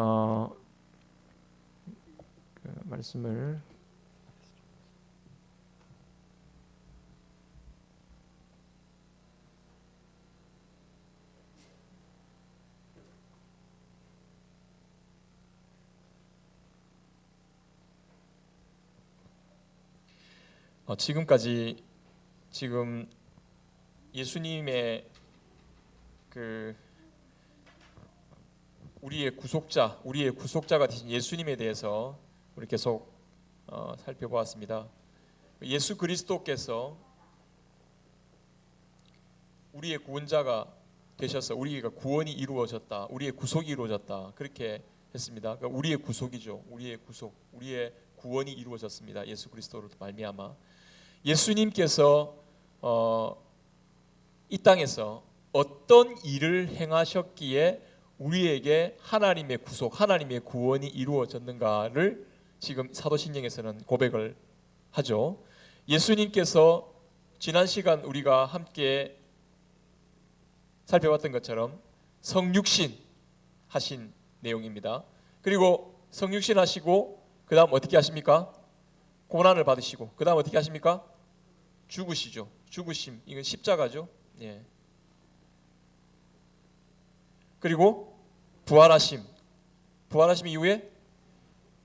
어, 그 말씀을 어, 지금까지 지금 예수님의 그 우리의 구속자, 우리의 구속자가 되신 예수님에 대해서 우리 계속 어, 살펴보았습니다. 예수 그리스도께서 우리의 구원자가 되셔서 우리가 구원이 이루어졌다, 우리의 구속이 이루어졌다 그렇게 했습니다. 그러니까 우리의 구속이죠, 우리의 구속, 우리의 구원이 이루어졌습니다. 예수 그리스도로 말미암아 예수님께서 어, 이 땅에서 어떤 일을 행하셨기에 우리에게 하나님의 구속, 하나님의 구원이 이루어졌는가를 지금 사도신경에서는 고백을 하죠. 예수님께서 지난 시간 우리가 함께 살펴봤던 것처럼 성육신 하신 내용입니다. 그리고 성육신 하시고 그 다음 어떻게 하십니까? 고난을 받으시고 그 다음 어떻게 하십니까? 죽으시죠. 죽으심. 이건 십자가죠. 예. 그리고 부활하심. 부활하심 이후에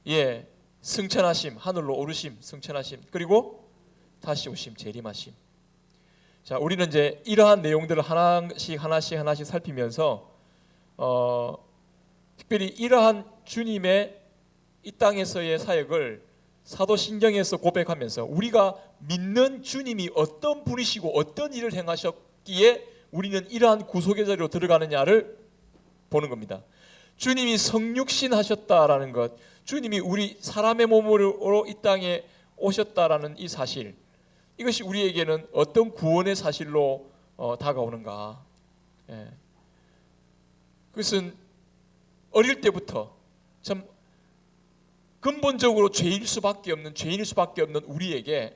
예, 승천하심, 하늘로 오르심, 승천하심. 그리고 다시 오심, 재림하심. 자, 우리는 이제 이러한 내용들을 하나씩 하나씩 하나씩 살피면서 어, 특별히 이러한 주님의 이 땅에서의 사역을 사도신경에서 고백하면서 우리가 믿는 주님이 어떤 분이시고 어떤 일을 행하셨기에 우리는 이러한 구속의 자리로 들어가느냐를 보는 겁니다. 주님이 성육신 하셨다라는 것, 주님이 우리 사람의 몸으로 이 땅에 오셨다라는 이 사실, 이것이 우리에게는 어떤 구원의 사실로 어, 다가오는가? 예. 그것은 어릴 때부터 참 근본적으로 죄일 수밖에 없는 죄인일 수밖에 없는 우리에게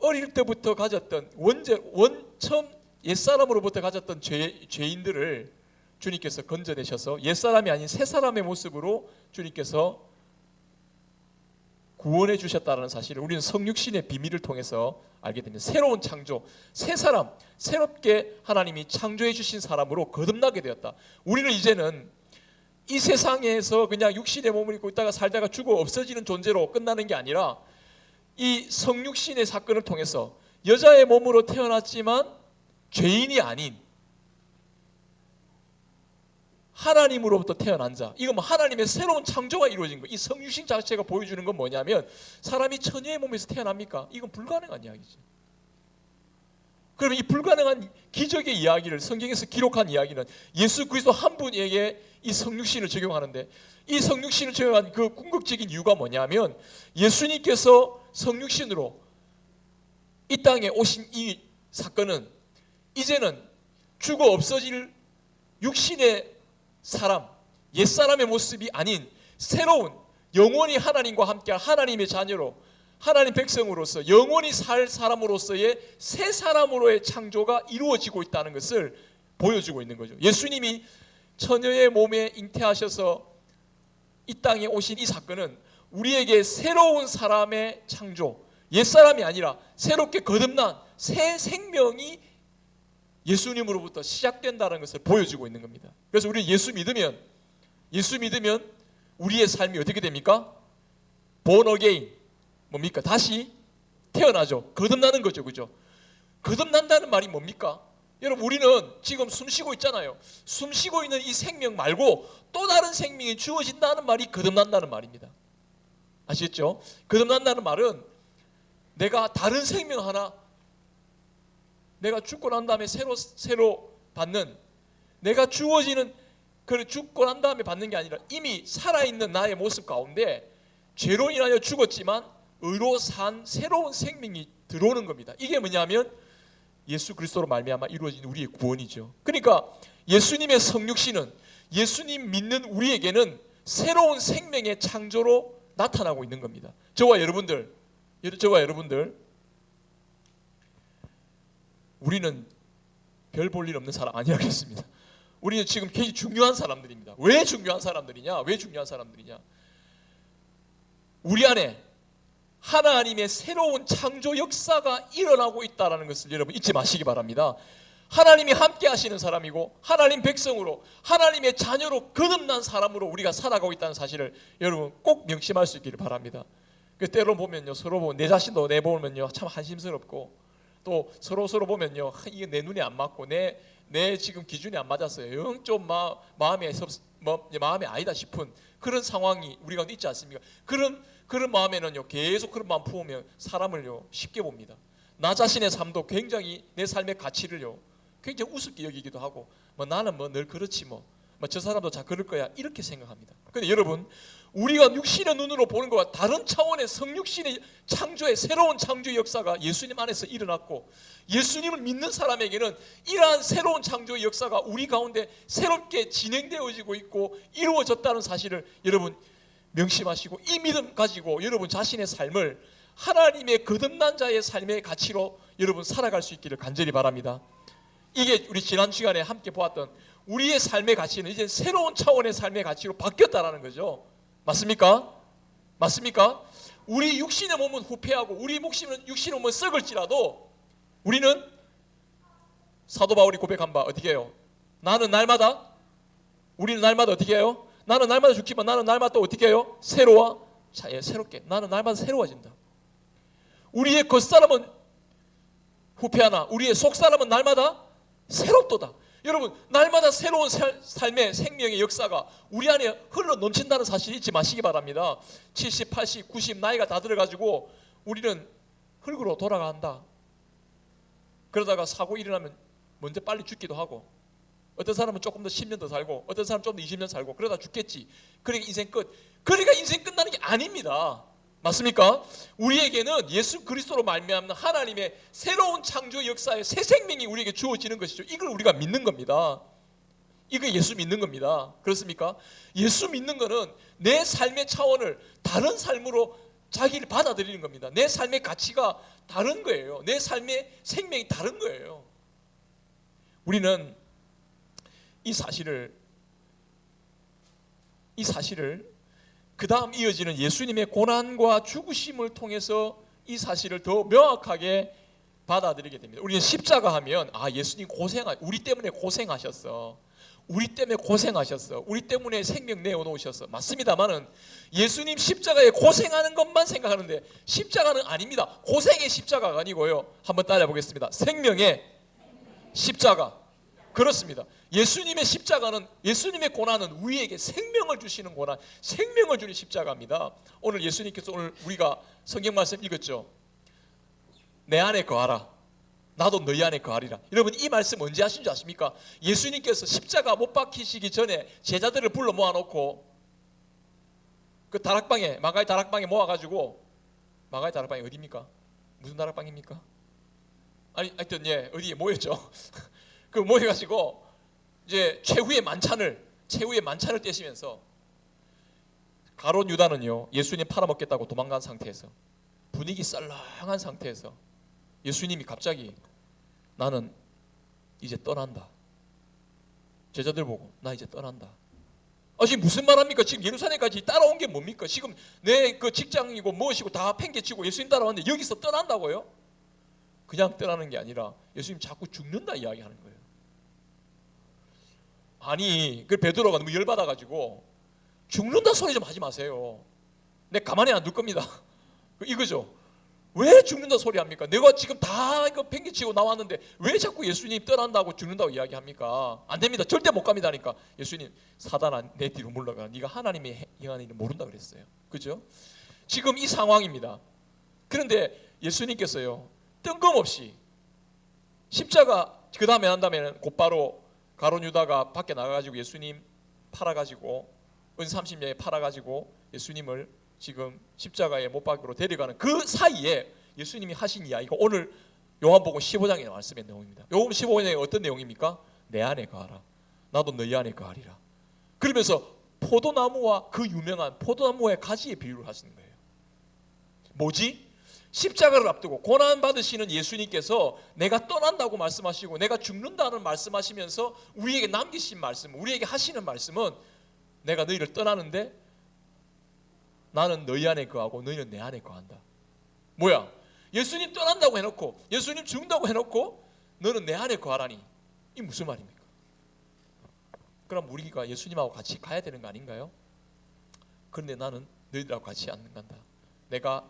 어릴 때부터 가졌던 원제 원천 옛사람으로부터 가졌던 죄, 죄인들을 주님께서 건져내셔서 옛사람이 아닌 새사람의 모습으로 주님께서 구원해 주셨다는 사실을 우리는 성육신의 비밀을 통해서 알게 됩니다. 새로운 창조, 새 사람, 새롭게 하나님이 창조해 주신 사람으로 거듭나게 되었다. 우리는 이제는 이 세상에서 그냥 육신의 몸을 입고 있다가 살다가 죽어 없어지는 존재로 끝나는 게 아니라 이 성육신의 사건을 통해서 여자의 몸으로 태어났지만 죄인이 아닌 하나님으로부터 태어난 자. 이거 뭐 하나님의 새로운 창조가 이루어진 거. 이 성육신 자체가 보여주는 건 뭐냐면 사람이 처녀의 몸에서 태어납니까? 이건 불가능한 이야기죠. 그러면 이 불가능한 기적의 이야기를 성경에서 기록한 이야기는 예수 그리스도 한 분에게 이 성육신을 적용하는데 이 성육신을 적용한 그 궁극적인 이유가 뭐냐면 예수님께서 성육신으로 이 땅에 오신 이 사건은 이제는 죽어 없어질 육신의 사람, 옛사람의 모습이 아닌 새로운 영원히 하나님과 함께 하나님의 자녀로 하나님 백성으로서 영원히 살 사람으로서의 새 사람으로의 창조가 이루어지고 있다는 것을 보여주고 있는 거죠. 예수님이 처녀의 몸에 잉태하셔서 이 땅에 오신 이 사건은 우리에게 새로운 사람의 창조, 옛사람이 아니라 새롭게 거듭난 새 생명이 예수님으로부터 시작된다는 것을 보여주고 있는 겁니다. 그래서 우리 예수 믿으면 예수 믿으면 우리의 삶이 어떻게 됩니까? again 뭡니까? 다시 태어나죠. 거듭나는 거죠. 그죠? 거듭난다는 말이 뭡니까? 여러분 우리는 지금 숨 쉬고 있잖아요. 숨 쉬고 있는 이 생명 말고 또 다른 생명이 주어진다는 말이 거듭난다는 말입니다. 아시겠죠? 거듭난다는 말은 내가 다른 생명 하나 내가 죽고 난 다음에 새로 새로 받는 내가 주어지는 그 죽고 난 다음에 받는 게 아니라 이미 살아 있는 나의 모습 가운데 죄로 인하여 죽었지만 의로 산 새로운 생명이 들어오는 겁니다. 이게 뭐냐면 예수 그리스도로 말미암아 이루어진 우리의 구원이죠. 그러니까 예수님의 성육신은 예수님 믿는 우리에게는 새로운 생명의 창조로 나타나고 있는 겁니다. 저와 여러분들, 저와 여러분들, 우리는 별 볼 일 없는 사람 아니라겠습니다. 우리는 지금 굉장히 중요한 사람들입니다. 왜 중요한 사람들이냐? 왜 중요한 사람들이냐? 우리 안에 하나님의 새로운 창조 역사가 일어나고 있다는 것을 여러분 잊지 마시기 바랍니다. 하나님이 함께 하시는 사람이고 하나님 백성으로 하나님의 자녀로 거듭난 사람으로 우리가 살아가고 있다는 사실을 여러분 꼭 명심할 수 있기를 바랍니다. 그 때로 보면요 서로 보면 내 자신도 내 보면요 참 한심스럽고 또 서로 서로 보면요 하, 이게 내 눈에 안 맞고 내 내 지금 기준이 안 맞았어요. 영 좀 마, 마음에 섭, 뭐, 마음에 아니다 싶은 그런 상황이 우리 가운데 있지 않습니까? 그런 그런 마음에는요 계속 그런 마음 품으면 사람을요 쉽게 봅니다. 나 자신의 삶도 굉장히 내 삶의 가치를요 굉장히 우습게 여기기도 하고 뭐 나는 뭐 늘 그렇지 뭐. 뭐 저 사람도 다 그럴 거야 이렇게 생각합니다. 근데 여러분 우리가 육신의 눈으로 보는 것과 다른 차원의 성육신의 창조의 새로운 창조의 역사가 예수님 안에서 일어났고 예수님을 믿는 사람에게는 이러한 새로운 창조의 역사가 우리 가운데 새롭게 진행되어지고 있고 이루어졌다는 사실을 여러분 명심하시고 이 믿음 가지고 여러분 자신의 삶을 하나님의 거듭난 자의 삶의 가치로 여러분 살아갈 수 있기를 간절히 바랍니다. 이게 우리 지난 시간에 함께 보았던 우리의 삶의 가치는 이제 새로운 차원의 삶의 가치로 바뀌었다라는 거죠. 맞습니까? 맞습니까? 우리 육신의 몸은 후패하고 우리 목심은 육신의 몸은 썩을지라도 우리는 사도 바울이 고백한 바 어떻게 해요? 나는 날마다 우리는 날마다 어떻게 해요? 나는 날마다 죽지만 나는 날마다 또 어떻게 해요? 새로워 자, 예, 새롭게 나는 날마다 새로워진다. 우리의 겉사람은 후패하나 우리의 속사람은 날마다 새롭도다. 여러분 날마다 새로운 살, 삶의 생명의 역사가 우리 안에 흘러 넘친다는 사실 잊지 마시기 바랍니다. 70, 80, 90 나이가 다 들어가지고 우리는 흙으로 돌아간다. 그러다가 사고 일어나면 먼저 빨리 죽기도 하고 어떤 사람은 조금 더 10년 더 살고 어떤 사람은 좀 더 20년 살고 그러다 죽겠지. 그러니까 인생 끝. 그러니까 인생 끝나는 게 아닙니다. 맞습니까? 우리에게는 예수 그리스도로 말미암는 하나님의 새로운 창조 역사의 새 생명이 우리에게 주어지는 것이죠. 이걸 우리가 믿는 겁니다. 이거 예수 믿는 겁니다. 그렇습니까? 예수 믿는 거는 내 삶의 차원을 다른 삶으로 자기를 받아들이는 겁니다. 내 삶의 가치가 다른 거예요. 내 삶의 생명이 다른 거예요. 우리는 이 사실을 이 사실을 그 다음 이어지는 예수님의 고난과 죽으심을 통해서 이 사실을 더 명확하게 받아들이게 됩니다. 우리는 십자가 하면 아 예수님 고생하 우리 때문에 고생하셨어. 우리 때문에 고생하셨어. 우리 때문에 생명 내어 놓으셨어. 맞습니다만은 예수님 십자가에 고생하는 것만 생각하는데 십자가는 아닙니다. 고생의 십자가가 아니고요. 한번 따라 보겠습니다. 생명의 십자가. 그렇습니다. 예수님의 십자가는 예수님의 고난은 우리에게 생명을 주시는 고난, 생명을 주는 십자가입니다. 오늘 예수님께서 오늘 우리가 성경 말씀 읽었죠. 내 안에 거하라. 나도 너희 안에 거하리라. 여러분 이 말씀 언제 하신 줄 아십니까? 예수님께서 십자가 못 박히시기 전에 제자들을 불러 모아놓고 그 다락방에 마가의 다락방에 모아가지고 마가의 다락방이 어디입니까? 무슨 다락방입니까? 아니 하여튼 예 어디에 모였죠. 그 모여가지고 이제 최후의 만찬을 최후의 만찬을 떼시면서 가론 유다는요 예수님 팔아먹겠다고 도망간 상태에서 분위기 썰렁한 상태에서 예수님이 갑자기 나는 이제 떠난다. 제자들 보고 나 이제 떠난다. 아 지금 무슨 말합니까? 지금 예루살렘까지 따라온 게 뭡니까? 지금 내 그 직장이고 무엇이고 다 팽개치고 예수님 따라왔는데 여기서 떠난다고요? 그냥 떠나는 게 아니라 예수님 자꾸 죽는다 이야기하는 거예요. 아니 그 베드로가 너무 열받아 가지고 죽는다 소리 좀 하지 마세요. 내 가만히 안 둘 겁니다. 이거죠. 왜 죽는다 소리 합니까? 내가 지금 다 이거 팽개치고 나왔는데 왜 자꾸 예수님 떠난다고 죽는다고 이야기합니까? 안 됩니다. 절대 못 갑니다니까. 예수님 사단아 내 뒤로 물러가. 네가 하나님의 행하는 일을 모른다 그랬어요. 그죠? 지금 이 상황입니다. 그런데 예수님께서요 뜬금없이 십자가 그 다음에 한 다음에는 곧바로 가론 유다가 밖에 나가가지고 예수님 팔아가지고 은 30년에 팔아가지고 예수님을 지금 십자가에 못 박으로 데려가는 그 사이에 예수님이 하신 이야기가 오늘 요한복음 15장의 말씀의 내용입니다. 요한복음 15장에 어떤 내용입니까? 내 안에 거하라. 나도 너희 안에 거하리라. 그러면서 포도나무와 그 유명한 포도나무의 가지의 비유를 하시는 거예요. 뭐지? 십자가를 앞두고 고난 받으시는 예수님께서 내가 떠난다고 말씀하시고 내가 죽는다는 말씀하시면서 우리에게 남기신 말씀, 우리에게 하시는 말씀은 내가 너희를 떠나는데 나는 너희 안에 거하고 너희는 내 안에 거한다. 뭐야? 예수님 떠난다고 해놓고 예수님 죽는다고 해놓고 너는 내 안에 거하라니 이 무슨 말입니까? 그럼 우리가 예수님하고 같이 가야 되는 거 아닌가요? 그런데 나는 너희들하고 같이 안 간다. 내가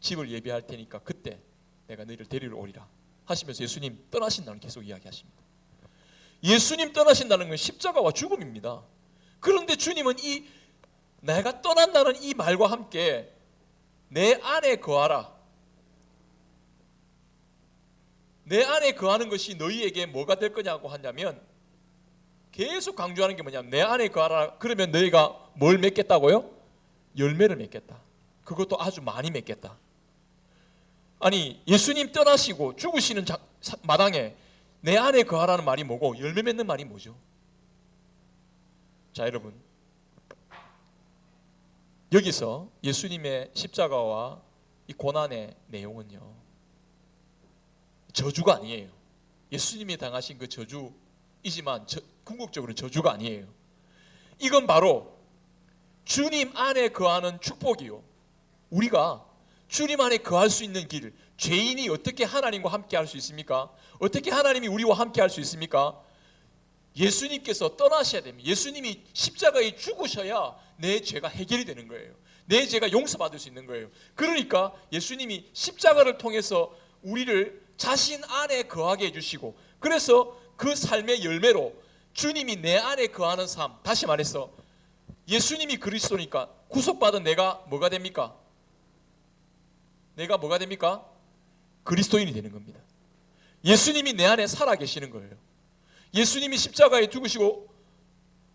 집을 예비할 테니까 그때 내가 너희를 데리러 오리라 하시면서 예수님 떠나신다는 계속 이야기하십니다. 예수님 떠나신다는 건 십자가와 죽음입니다. 그런데 주님은 이 내가 떠난다는 이 말과 함께 내 안에 거하라. 내 안에 거하는 것이 너희에게 뭐가 될 거냐고 하냐면 계속 강조하는 게 뭐냐면 내 안에 거하라. 그러면 너희가 뭘 맺겠다고요? 열매를 맺겠다. 그것도 아주 많이 맺겠다. 아니 예수님 떠나시고 죽으시는 마당에 내 안에 거하라는 말이 뭐고 열매 맺는 말이 뭐죠? 자 여러분 여기서 예수님의 십자가와 이 고난의 내용은요 저주가 아니에요. 예수님이 당하신 그 저주이지만 저, 궁극적으로 저주가 아니에요. 이건 바로 주님 안에 거하는 축복이요. 우리가 주님 안에 거할 수 있는 길, 죄인이 어떻게 하나님과 함께 할 수 있습니까? 어떻게 하나님이 우리와 함께 할 수 있습니까? 예수님께서 떠나셔야 됩니다. 예수님이 십자가에 죽으셔야 내 죄가 해결이 되는 거예요. 내 죄가 용서받을 수 있는 거예요. 그러니까 예수님이 십자가를 통해서 우리를 자신 안에 거하게 해주시고 그래서 그 삶의 열매로 주님이 내 안에 거하는 삶 다시 말해서 예수님이 그리스도니까 구속받은 내가 뭐가 됩니까? 내가 뭐가 됩니까? 그리스도인이 되는 겁니다. 예수님이 내 안에 살아 계시는 거예요. 예수님이 십자가에 죽으시고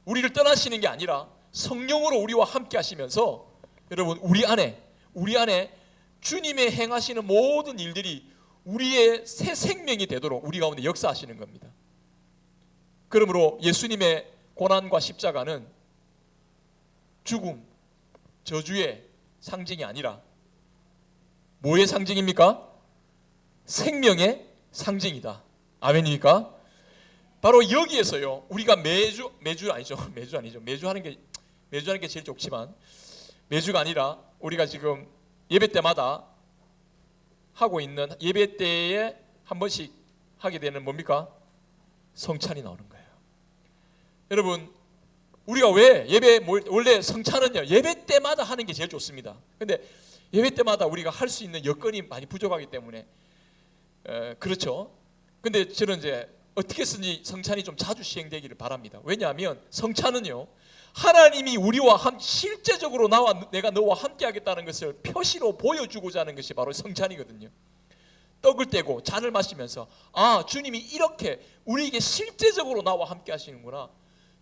우리를 떠나시는 게 아니라 성령으로 우리와 함께 하시면서 여러분 우리 안에 우리 안에 주님의 행하시는 모든 일들이 우리의 새 생명이 되도록 우리 가운데 역사하시는 겁니다. 그러므로 예수님의 고난과 십자가는 죽음, 저주의 상징이 아니라 뭐의 상징입니까? 생명의 상징이다. 아멘입니까? 바로 여기에서요. 우리가 매주 매주 아니죠. 매주 아니죠. 매주 하는 게 매주 하는 게 제일 좋지만 매주가 아니라 우리가 지금 예배 때마다 하고 있는 예배 때에 한 번씩 하게 되는 뭡니까? 성찬이 나오는 거예요. 여러분 우리가 왜 예배 몰- 원래 성찬은요 예배 때마다 하는 게 제일 좋습니다. 근데 예배 때마다 우리가 할 수 있는 여건이 많이 부족하기 때문에 에, 그렇죠. 근데 저는 이제 어떻게 쓰니 성찬이 좀 자주 시행되기를 바랍니다. 왜냐하면 성찬은요 하나님이 우리와 함 실제적으로 나와 내가 너와 함께하겠다는 것을 표시로 보여주고자 하는 것이 바로 성찬이거든요. 떡을 떼고 잔을 마시면서 아 주님이 이렇게 우리에게 실제적으로 나와 함께 하시는구나.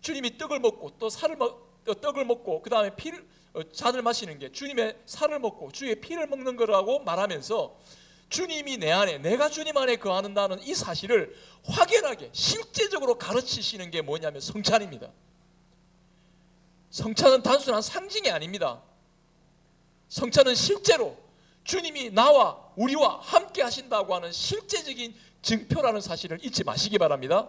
주님이 떡을 먹고 또 살을 먹또 떡을 먹고 그 다음에 피를 어, 잔을 마시는 게 주님의 살을 먹고 주의 피를 먹는 거라고 말하면서 주님이 내 안에 내가 주님 안에 거하는다는 이 사실을 확연하게 실제적으로 가르치시는 게 뭐냐면 성찬입니다. 성찬은 단순한 상징이 아닙니다. 성찬은 실제로 주님이 나와 우리와 함께 하신다고 하는 실제적인 증표라는 사실을 잊지 마시기 바랍니다.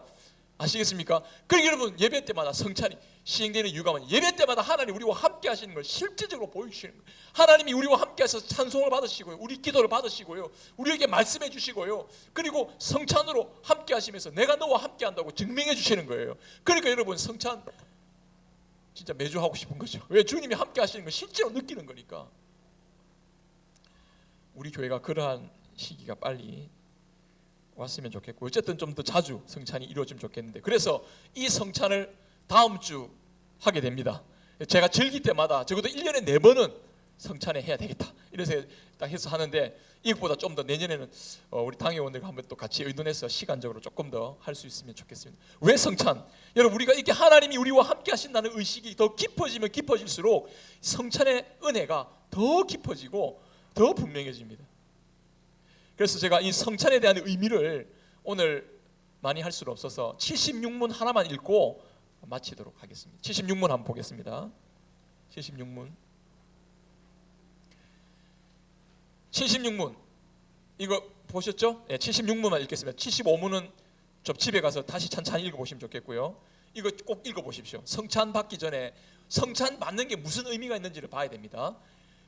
아시겠습니까? 그러니까 여러분 예배 때마다 성찬이 시행되는 이유가 뭐냐? 예배 때마다 하나님 우리와 함께 하시는 걸 실제적으로 보여주시는 거예요. 하나님이 우리와 함께 하셔서 찬송을 받으시고요. 우리 기도를 받으시고요. 우리에게 말씀해 주시고요. 그리고 성찬으로 함께 하시면서 내가 너와 함께 한다고 증명해 주시는 거예요. 그러니까 여러분 성찬 진짜 매주 하고 싶은 거죠. 왜 주님이 함께 하시는 걸 실제로 느끼는 거니까. 우리 교회가 그러한 시기가 빨리 왔으면 좋겠고 어쨌든 좀 더 자주 성찬이 이루어지면 좋겠는데 그래서 이 성찬을 다음 주 하게 됩니다. 제가 절기 때마다 적어도 1년에 네 번은 성찬에 해야 되겠다. 이래서 딱 해서 하는데 이것보다 좀 더 내년에는 어, 우리 당회원들과 한번 또 같이 의논해서 시간적으로 조금 더 할 수 있으면 좋겠습니다. 왜 성찬? 여러분 우리가 이렇게 하나님이 우리와 함께 하신다는 의식이 더 깊어지면 깊어질수록 성찬의 은혜가 더 깊어지고 더 분명해집니다. 그래서 제가 이 성찬에 대한 의미를 오늘 많이 할 수는 없어서 76문 하나만 읽고 마치도록 하겠습니다. 76문 한번 보겠습니다. 76문 76문 이거 보셨죠? 예, 76문만 읽겠습니다. 75문은 좀 집에 가서 다시 천천히 읽어보시면 좋겠고요. 이거 꼭 읽어보십시오. 성찬 받기 전에 성찬 받는 게 무슨 의미가 있는지를 봐야 됩니다.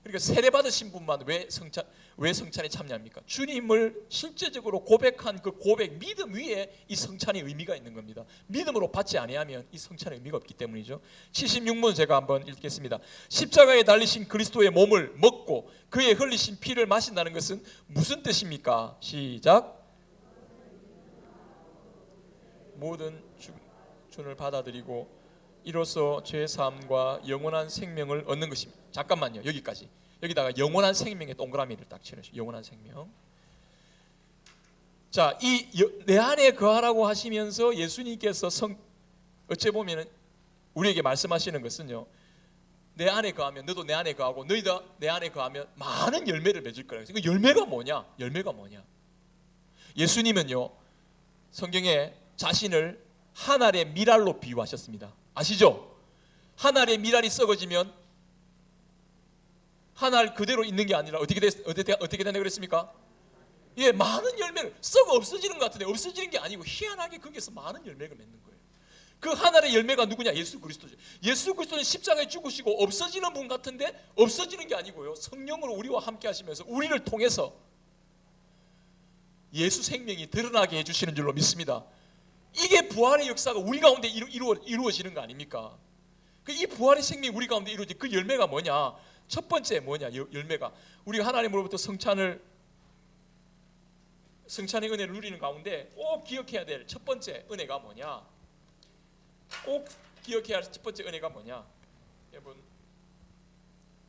그러니까 세례 받으신 분만 왜 성찬 왜 성찬에 참여합니까? 주님을 실제적으로 고백한 그 고백 믿음 위에 이 성찬의 의미가 있는 겁니다. 믿음으로 받지 아니하면 이 성찬의 의미가 없기 때문이죠. 76문 제가 한번 읽겠습니다. 십자가에 달리신 그리스도의 몸을 먹고 그의 흘리신 피를 마신다는 것은 무슨 뜻입니까? 시작. 모든 주, 주를 받아들이고 이로써 죄 사함과 영원한 생명을 얻는 것입니다. 잠깐만요. 여기까지. 여기다가 영원한 생명의 동그라미를 딱 치르시오. 영원한 생명. 자, 이 내 안에 거하라고 하시면서 예수님께서 성 어째 보면은 우리에게 말씀하시는 것은요. 내 안에 거하면 너도 내 안에 거하고 너희도 내 안에 거하면 많은 열매를 맺을 거라고. 그 열매가 뭐냐? 열매가 뭐냐? 예수님은요. 성경에 자신을 한 알의 미랄로 비유하셨습니다. 아시죠? 한 알의 미랄이 썩어지면 한 알 그대로 있는 게 아니라 어떻게 됐, 어떻게 어떻게 된다 그랬습니까? 예, 많은 열매를 썩어 없어지는 것 같은데 없어지는 게 아니고 희한하게 거기서 많은 열매가 맺는 거예요. 그 하나의 열매가 누구냐? 예수 그리스도죠. 예수 그리스도는 십자가에 죽으시고 없어지는 분 같은데 없어지는 게 아니고요. 성령으로 우리와 함께 하시면서 우리를 통해서 예수 생명이 드러나게 해주시는 줄로 믿습니다. 이게 부활의 역사가 우리 가운데 이루, 이루어, 이루어지는 거 아닙니까? 그 이 부활의 생명이 우리 가운데 이루어지 그 열매가 뭐냐? 첫 번째 뭐냐? 여- 열매가 우리가 하나님으로부터 성찬을 성찬의 은혜를 누리는 가운데 꼭 기억해야 될 첫 번째 은혜가 뭐냐? 꼭 기억해야 할 첫 번째 은혜가 뭐냐? 여러분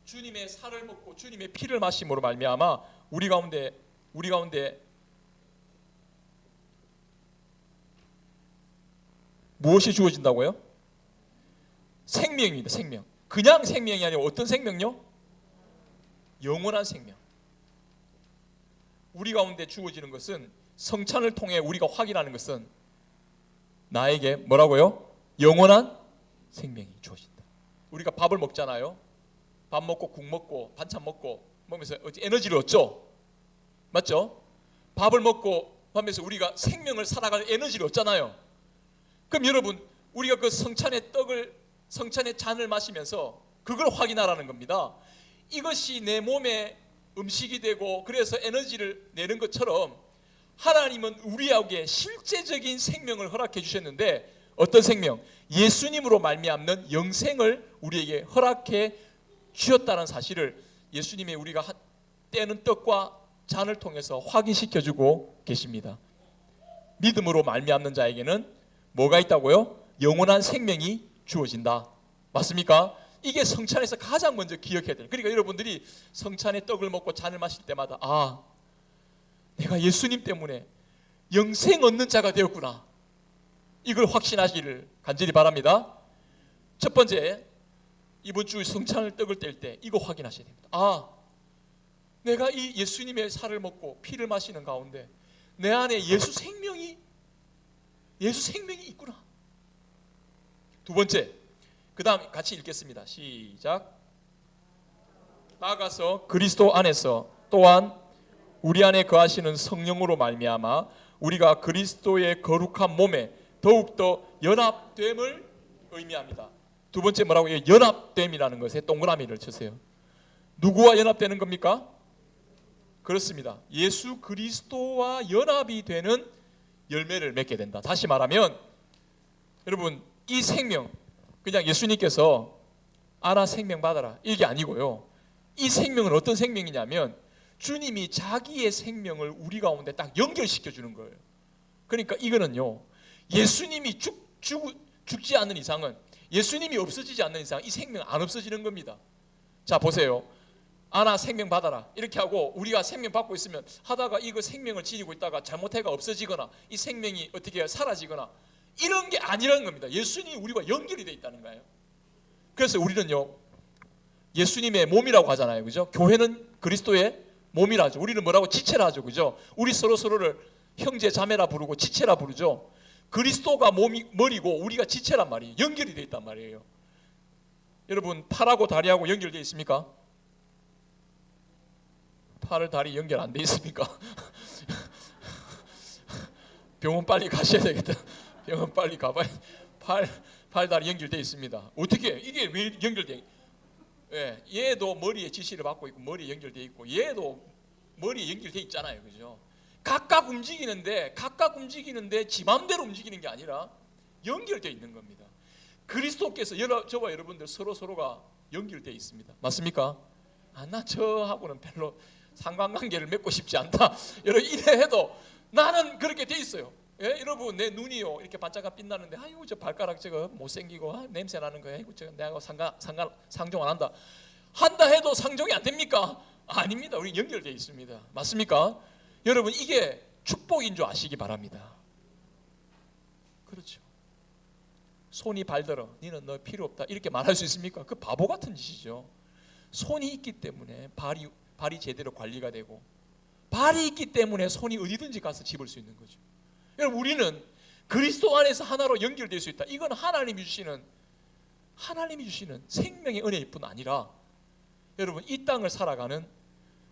주님의 살을 먹고 주님의 피를 마심으로 말미암아 우리 가운데 우리 가운데 무엇이 주어진다고요? 생명입니다. 생명. 그냥 생명이 아니라 어떤 생명요? 영원한 생명. 우리 가운데 주어지는 것은 성찬을 통해 우리가 확인하는 것은 나에게 뭐라고요? 영원한 생명이 주어진다. 우리가 밥을 먹잖아요. 밥 먹고 국 먹고 반찬 먹고 먹으면서 에너지를 얻죠. 맞죠? 밥을 먹고 하면서 우리가 생명을 살아갈 에너지를 얻잖아요. 그럼 여러분 우리가 그 성찬의 떡을 성찬의 잔을 마시면서 그걸 확인하라는 겁니다. 이것이 내 몸에 음식이 되고 그래서 에너지를 내는 것처럼 하나님은 우리에게 실제적인 생명을 허락해 주셨는데 어떤 생명? 예수님으로 말미암는 영생을 우리에게 허락해 주셨다는 사실을 예수님의 우리가 한- 떼는 떡과 잔을 통해서 확인시켜 주고 계십니다. 믿음으로 말미암는 자에게는 뭐가 있다고요? 영원한 생명이 주어진다. 맞습니까? 이게 성찬에서 가장 먼저 기억해야 돼요. 그러니까 여러분들이 성찬의 떡을 먹고 잔을 마실 때마다 아, 내가 예수님 때문에 영생 얻는 자가 되었구나. 이걸 확신하시기를 간절히 바랍니다. 첫 번째, 이번 주 성찬을 떡을 뗄 때 이거 확인하셔야 됩니다. 아, 내가 이 예수님의 살을 먹고 피를 마시는 가운데 내 안에 예수 생명이 예수 생명이 있구나. 두 번째, 그 다음 같이 읽겠습니다. 시작. 나아가서 그리스도 안에서 또한 우리 안에 거하시는 성령으로 말미암아 우리가 그리스도의 거룩한 몸에 더욱더 연합됨을 의미합니다. 두 번째 뭐라고 해요? 연합됨이라는 것에 동그라미를 쳐세요. 누구와 연합되는 겁니까? 그렇습니다. 예수 그리스도와 연합이 되는 열매를 맺게 된다. 다시 말하면 여러분 이 생명 그냥 예수님께서 아나 생명 받아라 이게 아니고요. 이 생명은 어떤 생명이냐면 주님이 자기의 생명을 우리 가운데 딱 연결시켜 주는 거예요. 그러니까 이거는요. 예수님이 죽, 죽, 죽지 않는 이상은 예수님이 없어지지 않는 이상 이 생명 안 없어지는 겁니다. 자 보세요. 아나 생명 받아라 이렇게 하고 우리가 생명 받고 있으면 하다가 이거 생명을 지니고 있다가 잘못해가 없어지거나 이 생명이 어떻게? 사라지거나 이런 게 아니라는 겁니다. 예수님이 우리와 연결이 돼 있다는 거예요. 그래서 우리는요 예수님의 몸이라고 하잖아요, 그죠? 교회는 그리스도의 몸이라죠. 우리는 뭐라고 지체라 하죠, 그죠? 우리 서로 서로를 형제 자매라 부르고 지체라 부르죠. 그리스도가 몸이 머리고 우리가 지체란 말이에요. 연결이 돼 있단 말이에요. 여러분 팔하고 다리하고 연결돼 있습니까? 팔을 다리 연결 안 돼 있습니까? 병원 빨리 가셔야 되겠다. 병원 빨리 가봐야 팔 팔 다리 연결돼 있습니다. 어떻게 이게 왜 연결돼? 예, 얘도 머리에 지시를 받고 있고 머리에 연결돼 있고 얘도 머리에 연결돼 있잖아요, 그죠? 각각 움직이는데 각각 움직이는데 지 맘대로 움직이는 게 아니라 연결돼 있는 겁니다. 그리스도께서 여러, 저와 여러분들 서로 서로가 연결돼 있습니다. 맞습니까? 아, 나 저하고는 별로 상관관계를 맺고 싶지 않다. 여러분 이래 해도 나는 그렇게 돼 있어요. 예, 여러분 내 눈이요 이렇게 반짝아 빛나는데 아이고 저 발가락 저거 못생기고 아, 냄새 나는 거야. 아이고 저 내가 상관 상관 상종 안 한다. 한다 해도 상종이 안 됩니까? 아닙니다. 우리 연결돼 있습니다. 맞습니까? 여러분 이게 축복인 줄 아시기 바랍니다. 그렇죠. 손이 발들어 니는 너 필요 없다 이렇게 말할 수 있습니까? 그 바보 같은 짓이죠. 손이 있기 때문에 발이 발이 제대로 관리가 되고 발이 있기 때문에 손이 어디든지 가서 집을 수 있는 거죠. 여러분 우리는 그리스도 안에서 하나로 연결될 수 있다. 이건 하나님이 주시는 하나님이 주시는 생명의 은혜일 뿐 아니라 여러분 이 땅을 살아가는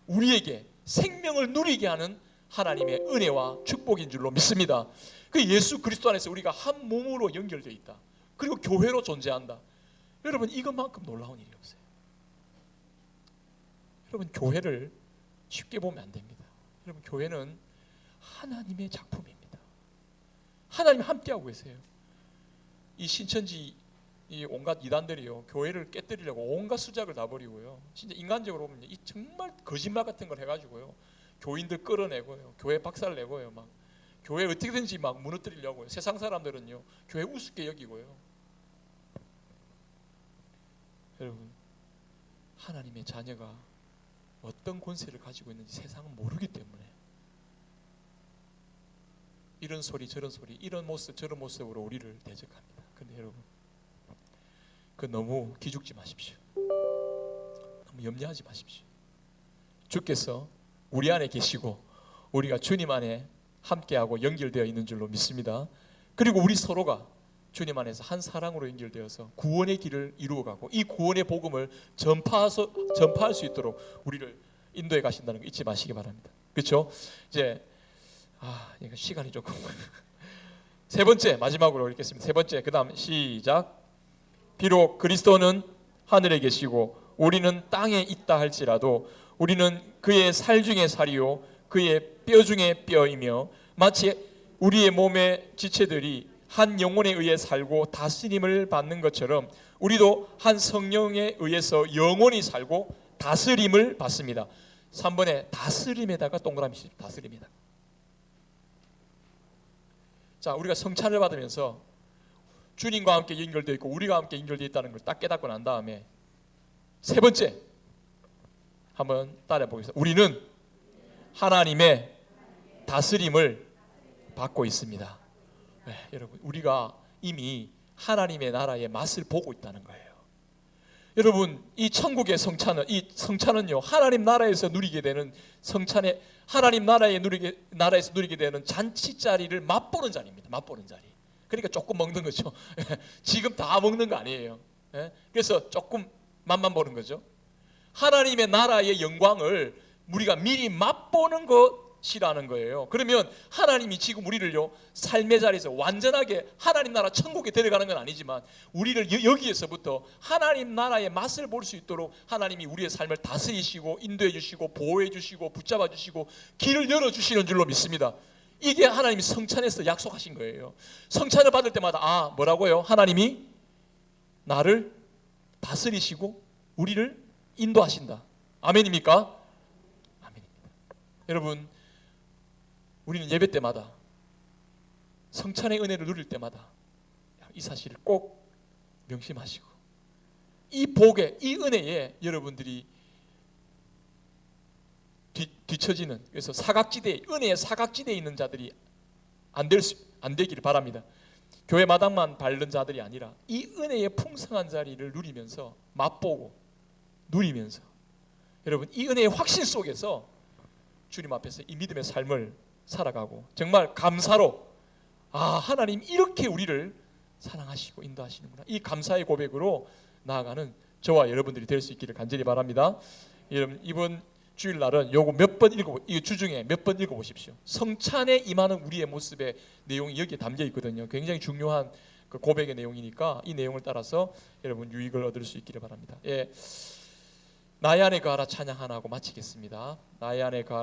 우리에게 생명을 누리게 하는 하나님의 은혜와 축복인 줄로 믿습니다. 그 예수 그리스도 안에서 우리가 한 몸으로 연결되어 있다. 그리고 교회로 존재한다. 여러분 이것만큼 놀라운 일이 없어요. 여러분 교회를 쉽게 보면 안 됩니다. 여러분 교회는 하나님의 작품입니다. 하나님 함께하고 계세요. 이 신천지 이 온갖 이단들이요 교회를 깨뜨리려고 온갖 수작을 다 벌이고요. 진짜 인간적으로 보면 이 정말 거짓말 같은 걸 해가지고요 교인들 끌어내고요 교회 박살 내고요 막 교회 어떻게든지 막 무너뜨리려고요. 세상 사람들은요 교회 우습게 여기고요. 여러분 하나님의 자녀가 어떤 권세를 가지고 있는지 세상은 모르기 때문에 이런 소리 저런 소리 이런 모습 저런 모습으로 우리를 대적합니다. 근데 여러분 그 너무 기죽지 마십시오. 너무 염려하지 마십시오. 주께서 우리 안에 계시고 우리가 주님 안에 함께하고 연결되어 있는 줄로 믿습니다. 그리고 우리 서로가 주님 안에서 한 사랑으로 연결되어서 구원의 길을 이루어가고 이 구원의 복음을 전파해서 전파할 수 있도록 우리를 인도해 가신다는 거 잊지 마시기 바랍니다. 그렇죠? 이제 아 이거 시간이 조금 세 번째 마지막으로 읽겠습니다. 세 번째 그다음 시작. 비록 그리스도는 하늘에 계시고 우리는 땅에 있다 할지라도 우리는 그의 살 중에 살이요 그의 뼈 중에 뼈이며 마치 우리의 몸의 지체들이 한 영혼에 의해 살고 다스림을 받는 것처럼 우리도 한 성령에 의해서 영원히 살고 다스림을 받습니다. 3번에 다스림에다가 동그라미 치 다스림이다. 자, 우리가 성찬을 받으면서 주님과 함께 연결되어 있고 우리가 함께 연결되어 있다는 걸 딱 깨닫고 난 다음에 세 번째 한번 따라 보겠습니다. 우리는 하나님의 다스림을 받고 있습니다. 네, 여러분, 우리가 이미 하나님의 나라의 맛을 보고 있다는 거예요. 여러분, 이 천국의 성찬은 이 성찬은요 하나님 나라에서 누리게 되는 성찬의 하나님 나라에 누리게 나라에서 누리게 되는 잔치 자리를 맛보는 자리입니다. 맛보는 자리. 그러니까 조금 먹는 거죠. 지금 다 먹는 거 아니에요. 예? 그래서 조금 맛만 보는 거죠. 하나님의 나라의 영광을 우리가 미리 맛보는 것 이라는 거예요. 그러면 하나님이 지금 우리를요 삶의 자리에서 완전하게 하나님 나라 천국에 데려가는 건 아니지만 우리를 여- 여기에서부터 하나님 나라의 맛을 볼 수 있도록 하나님이 우리의 삶을 다스리시고 인도해 주시고 보호해 주시고 붙잡아 주시고 길을 열어 주시는 줄로 믿습니다. 이게 하나님이 성찬에서 약속하신 거예요. 성찬을 받을 때마다 아 뭐라고요? 하나님이 나를 다스리시고 우리를 인도하신다. 아멘입니까? 여러분, 우리는 예배 때마다 성찬의 은혜를 누릴 때마다 이 사실을 꼭 명심하시고 이 복에 이 은혜에 여러분들이 뒤, 뒤처지는 그래서 사각지대 은혜의 사각지대에 있는 자들이 안될수안 되기를 바랍니다. 교회 마당만 밟는 자들이 아니라 이 은혜의 풍성한 자리를 누리면서 맛보고 누리면서 여러분 이 은혜의 확신 속에서 주님 앞에서 이 믿음의 삶을 살아가고 정말 감사로 아 하나님 이렇게 우리를 사랑하시고 인도하시는구나 이 감사의 고백으로 나아가는 저와 여러분들이 될 수 있기를 간절히 바랍니다. 여러분 이번 주일날은 요거 몇 번 읽어 이 주중에 몇 번 읽어 보십시오. 성찬에 임하는 우리의 모습의 내용이 여기에 담겨 있거든요. 굉장히 중요한 그 고백의 내용이니까 이 내용을 따라서 여러분 유익을 얻을 수 있기를 바랍니다. 예. 나의 안에 거하라 찬양 하나 하고 마치겠습니다. 나의 안에 거하라